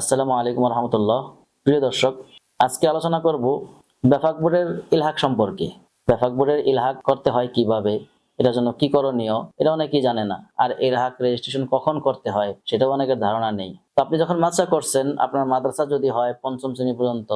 আসসালামু আলাইকুম রহমতুল্লাহ প্রিয় দর্শক, আজকে আলোচনা করব ব্যাফাক বোর্ডের ইলহাক সম্পর্কে। ব্যাফাক বোর্ডের ইলহাক করতে হয় কীভাবে? এটার জন্য কি করণীয়? এটা অনেকেই জানে না। আর ইলহাক রেজিস্ট্রেশন কখন করতে হয়, সেটাও অনেকের ধারণা নেই। তো আপনি যখন মাদ্রাসা করছেন, আপনার মাদ্রাসা যদি হয় পঞ্চম শ্রেণি পর্যন্ত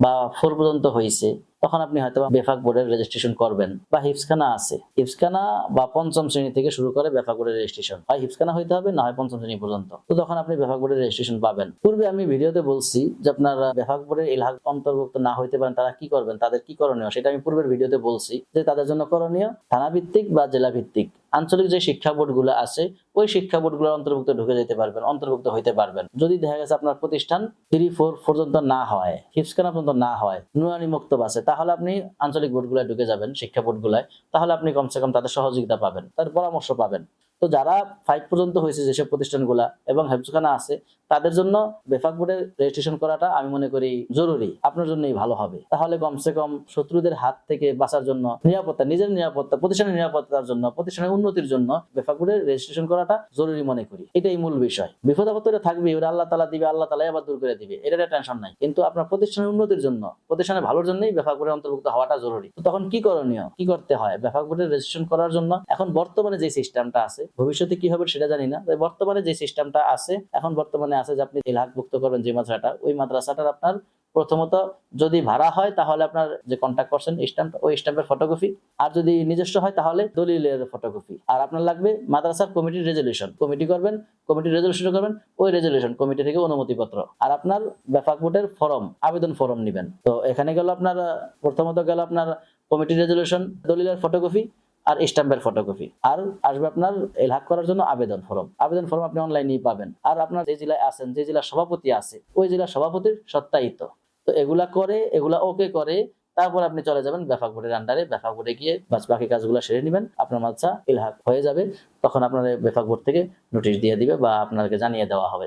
বা ফোর পর্যন্ত হয়েছে তখন আপনি হয়তো বেফাক বোর্ডের রেজিস্ট্রেশন করবেন। বা হিপসখানা আছে। হিপসখানা বা পঞ্চম শ্রেণি থেকে শুরু করে বেফাক বোর্ডের রেজিস্ট্রেশন হয় হিপসখানা হইতে হবে, না হয় পঞ্চম শ্রেণি পর্যন্ত। তো তখন আপনি বেফাক বোর্ডের রেজিস্ট্রেশন পাবেন, পূর্বে আমি ভিডিওতে বলছি যে আপনার বেফাক বোর্ডের এলাহ অন্তর্ভুক্ত না হইতে পারেন, তারা কি করবেন, তাদের কি করণীয়, সেটা আমি পূর্বের ভিডিওতে বলছি যে তাদের জন্য করণীয় থানা ভিত্তিক বা জেলা ভিত্তিক আঞ্চলিক যে শিক্ষা বোর্ডগুলো আছে, ওই শিক্ষা বোর্ডগুলোর অন্তর্ভুক্ত ঢুকে যেতে পারবেন, অন্তর্ভুক্ত হইতে পারবেন। যদি দেখা গেছে আপনার প্রতিষ্ঠান থ্রি ফোর পর্যন্ত না হয় হিপসখানা পর্যন্ত না হয়, নুরানি মুক্ত আছে, তাহলে আপনি আঞ্চলিক বোর্ডগুলোয় ঢুকে যাবেন, শিক্ষা বোর্ডগুলোয়। তাহলে আপনি কমসে কম তাদের সহযোগিতা পাবেন, তার পরামর্শ পাবেন। তো যারা ফাইভ পর্যন্ত হয়েছে যেসব প্রতিষ্ঠানগুলা এবং হেফজখানা আছে তাদের জন্য বেফাক বোর্ডের রেজিস্ট্রেশন করাটা আমি মনে করি জরুরি। আপনার জন্যই ভালো হবে। তাহলে কমসে কম শত্রুদের হাত থেকে বাঁচার জন্য নিরাপত্তা, নিজের নিরাপত্তা, প্রতিষ্ঠানের নিরাপত্তার জন্য, প্রতিষ্ঠানের উন্নতির জন্য বেফাক বোর্ডের রেজিস্ট্রেশন করাটা জরুরি মনে করি। এটাই মূল বিষয়। বিপদ আপদ থাকবে ওরা আল্লাহ তালা দিবে, আল্লাহ তালা আবার দূর করে দিবে। এটা টেনশন নাই। কিন্তু আপনার প্রতিষ্ঠানের উন্নতির জন্য, প্রতিষ্ঠানের ভালোর জন্যই বেফাক বোর্ডের অন্তর্ভুক্ত হওয়াটা জরুরি। তো তখন কি করণীয়? কি করতে হয়? বেফাক বোর্ডের রেজিস্ট্রেশন করার জন্য এখন বর্তমানে যে সিস্টেমটা আছে, ভবিষ্যতে কি হবে সেটা জানি না বর্তমানে যে সিস্টেমটা আছে, এখন বর্তমানে আছে যে আপনি ইলাহাকভুক্ত করবেন যে মাদ্রাসাটা, ওই মাদ্রাসাটার আপনার প্রথমত যদি ভাড়া হয় তাহলে আপনার যে কন্ট্যাক্ট করছেন স্ট্যাম্প ওই স্ট্যাম্পের ফটোকপি আর যদি নিজস্ব হয় তাহলে দলিলের ফটোকপি আর আপনার লাগবে মাদ্রাসার কমিটির রেজলিউশন কমিটি করবেন কমিটির রেজলিউশন করবেন, ওই রেজলিউশন কমিটি থেকে অনুমতিপত্র। আর আপনার ব্যাপাক বোর্ডের ফর্ম আবেদন ফর্ম নেবেন। তো এখানে গেল আপনার, প্রথমত গেল আপনার কমিটির রেজলিউশন দলিলের ফটোকপি আর স্ট্যাম্পের ফটোকপি আর আসবে আপনার এলহাক করার জন্য আবেদন ফর্ম আবেদন ফর্ম আপনি অনলাইনেই পাবেন। আর আপনার যে জেলায় আছেন, যে জেলার সভাপতি আছে, ওই জেলার সভাপতির সত্তায়িত। তো এগুলা করে, এগুলা ওকে করে, তারপর আপনি চলে যাবেন ব্যাপক বোর্ডের আন্ডারে ব্যাপক বোর্ডে গিয়ে বাস বাকি কাজগুলো সেরে নেবেন। আপনার মাদ্রাসা ইলহাক হয়ে যাবে। তখন আপনার ব্যাপক বোর্ড থেকে নোটিশ দিয়ে দিবে বা আপনাকে জানিয়ে দেওয়া হবে।